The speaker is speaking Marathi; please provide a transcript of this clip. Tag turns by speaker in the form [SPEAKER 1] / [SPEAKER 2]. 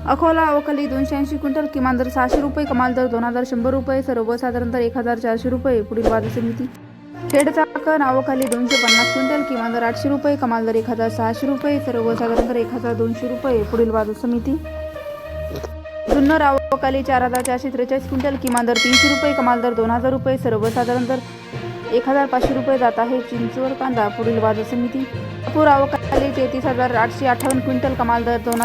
[SPEAKER 1] अकोला अवकाली दोनशे ऐंशी क्विंटल किमान दर सहाशे रुपये कमाल दर दोन हजार शंभर रुपये सर्वसाधारण दर एक हजार चारशे रुपये पुढील बाजार समिती. खेड चाकण अवकाली दोनशे पन्नास क्विंटल किमान दर आठशे रुपये कमाल दर एक हजार सहाशे रुपये सर्वसाधारण दर एक हजार दोनशे रुपये पुढील बाजार समिती. जुन्नर अवकाली चार हजार चारशे त्रेचाळीस क्विंटल किमान दर तीनशे रुपये कमाल दर दोन हजार रुपये सर्वसाधारण दर एक हजार पाचशे रुपये जात आहे चिंचवड कांदा पुढील बाजार समिती. नागपूर अवकाली तेहतीस हजार आठशे अठ्ठावन्न क्विंटल कमाल दर दोन